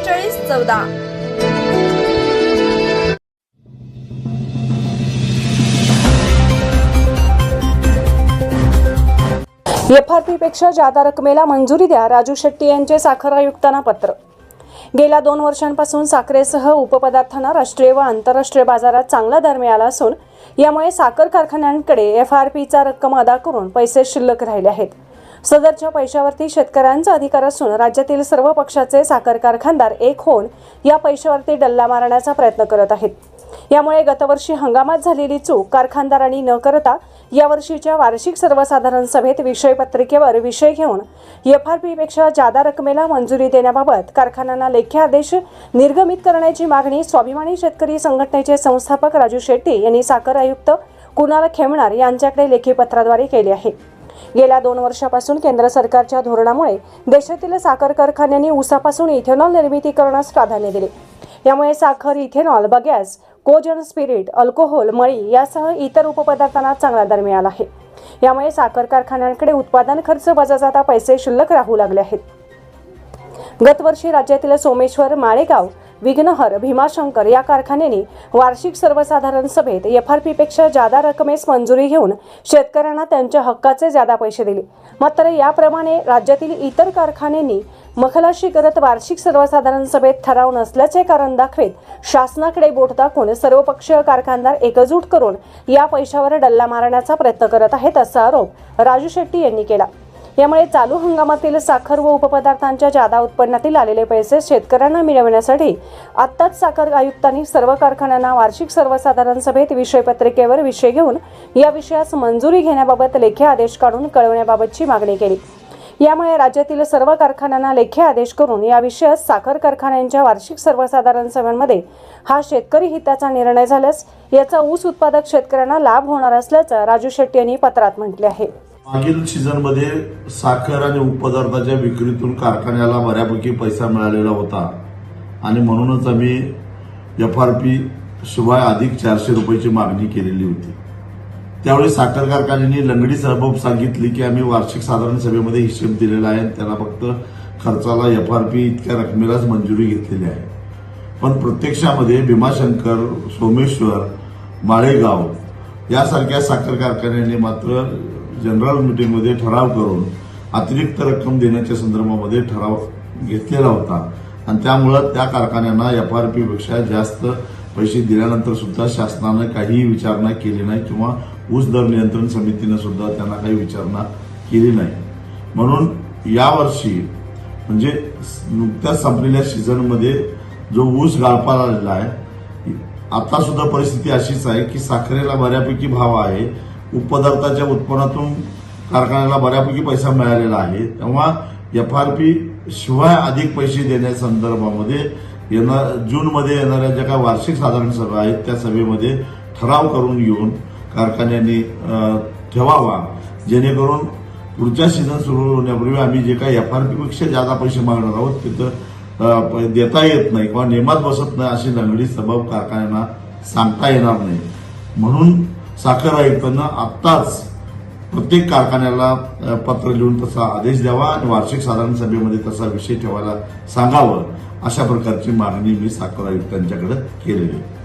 बेचाळीस चौदा. एफआरपीपेक्षा जादा रकमेला मंजुरी द्या राजू शेट्टी यांचे साखर आयुक्तांना पत्र. गेल्या दोन वर्षांपासून साखरेसह उपपदार्थांना राष्ट्रीय व आंतरराष्ट्रीय बाजारात चांगला दर मिळाला असून यामुळे साखर कारखान्यांकडे एफ आर पीचा रक्कम अदा करून पैसे शिल्लक राहिले आहेत. सदरच्या पैशावरती शेतकऱ्यांचा अधिकार असून राज्यातील सर्व पक्षाचे साखर कारखानदार एक होऊन या पैशावरती डल्ला मारण्याचा प्रयत्न करत आहेत. यामुळे गतवर्षी हंगामात झालेली चूक कारखानदारांनी न करता यावर्षीच्या वार्षिक सर्वसाधारण सभेत विषयपत्रिकेवर विषय घेऊन एफ आर पीपेक्षा जादा रकमेला मंजुरी देण्याबाबत कारखान्यांना लेखी आदेश निर्गमित करण्याची मागणी स्वाभिमानी शेतकरी संघटनेचे संस्थापक राजू शेट्टी यांनी साखर आयुक्त कुणाल खेमणार यांच्याकडे लेखी पत्राद्वारे केली आहे. गेल्या दोन वर्षापासून केंद्र सरकारच्या धोरणामुळे देशातील साखर कारखान्यांनी उसापासून इथेनॉल निर्मिती करण्यास प्राधान्य दिले. यामुळे साखर ethanol bagasse cogen spirit alcohol मळी यासह इतर उपपदार्थांना चांगला दर मिळाला आहे. यामुळे साखर कारखान्यांकडे उत्पादन खर्च वजा जाता पैसे शिल्लक राहू लागले आहेत. गतवर्षी राज्यातील सोमेश्वर माळेगाव विघ्नहर भीमाशंकर या कारखान्याने वार्षिक सर्वसाधारण सभेत एफ आर पीपेक्षा जादा रकमेस मंजुरी घेऊन शेतकऱ्यांना त्यांच्या हक्काचे जादा पैसे दिले. मात्र याप्रमाणे राज्यातील इतर कारखान्यांनी मखलाशी करत वार्षिक सर्वसाधारण सभेत ठराव नसल्याचे कारण दाखवित शासनाकडे बोट दाखवून सर्वपक्षीय कारखानदार एकजूट करून या पैशावर डल्ला मारण्याचा प्रयत्न करत आहेत असा आरोप राजू शेट्टी यांनी केला. यामुळे चालू हंगामातील साखर व उपपदार्थांच्या जादा उत्पन्नातील आलेले पैसे शेतकऱ्यांना मिळवण्यासाठी आत्ताच साखर आयुक्तांनी सर्व कारखान्यांना वार्षिक सर्वसाधारण सभेत विषयपत्रिकेवर विषय घेऊन या विषयास मंजुरी घेण्याबाबत लेखी आदेश काढून कळवण्याबाबतची मागणी केली. यामुळे राज्यातील सर्व कारखान्यांना लेखी आदेश करून या विषयास साखर कारखान्यांच्या वार्षिक सर्वसाधारण सभांमध्ये हा शेतकरी हिताचा निर्णय झाल्यास याचा ऊस उत्पादक शेतकऱ्यांना लाभ होणार असल्याचं राजू शेट्टी यांनी पत्रात म्हटले आहे. मागील सीझनमध्ये साखर आणि उपपदार्थाच्या विक्रीतून कारखान्याला बऱ्यापैकी पैसा मिळालेला होता. आणि म्हणूनच आम्ही एफ आर पी शिवाय अधिक चारशे रुपयाची मागणी केलेली होती. त्यावेळी साखर कारखान्यांनी लंगडी सबब सांगितली की आम्ही वार्षिक साधारण सभेमध्ये हिशेब दिलेला आहे. आणि त्याला फक्त खर्चाला एफ आर पी इतक्या रकमेलाच मंजुरी घेतलेली आहे. पण प्रत्यक्षामध्ये भीमाशंकर सोमेश्वर माळेगाव यासारख्या साखर कारखान्यांनी मात्र जनरल मीटिंगमध्ये ठराव करून अतिरिक्त रक्कम देण्याच्या संदर्भामध्ये ठराव घेतलेला होता. आणि त्यामुळं त्या कारखान्यांना एफ आर पीपेक्षा जास्त पैसे दिल्यानंतर सुद्धा शासनानं काहीही विचारणा केली नाही किंवा ऊस दर नियंत्रण समितीनं सुद्धा त्यांना काही विचारणा केली नाही. म्हणून यावर्षी म्हणजे नुकत्याच संपलेल्या सीझनमध्ये जो ऊस गाळपाला आलेला आहे आता सुद्धा परिस्थिती अशीच आहे की साखरेला बऱ्यापैकी भाव आहे. उपपदार्थाच्या उत्पन्नातून कारखान्याला बऱ्यापैकी पैसा मिळालेला आहे. तेव्हा एफ आर पी शिवाय अधिक पैसे देण्यासंदर्भामध्ये येणार जूनमध्ये येणाऱ्या ज्या काही वार्षिक साधारण सभा आहेत त्या सभेमध्ये ठराव करून घेऊन कारखान्यांनी ठेवावा. जेणेकरून पुढच्या सीझन सुरू होण्यापूर्वी आम्ही जे काही एफ आर पीपेक्षा जादा पैसे मागणार आहोत तिथं देता येत नाही किंवा नेमात बसत नाही अशी लंगडी सबब कारखान्यांना सांगता येणार नाही. म्हणून साखर आयुक्तांना आत्ताच प्रत्येक कारखान्याला पत्र लिहून तसा आदेश द्यावा आणि वार्षिक साधारण सभेमध्ये तसा विषय ठेवायला सांगावं अशा प्रकारची मागणी मी साखर आयुक्तांच्याकडे केलेली आहे.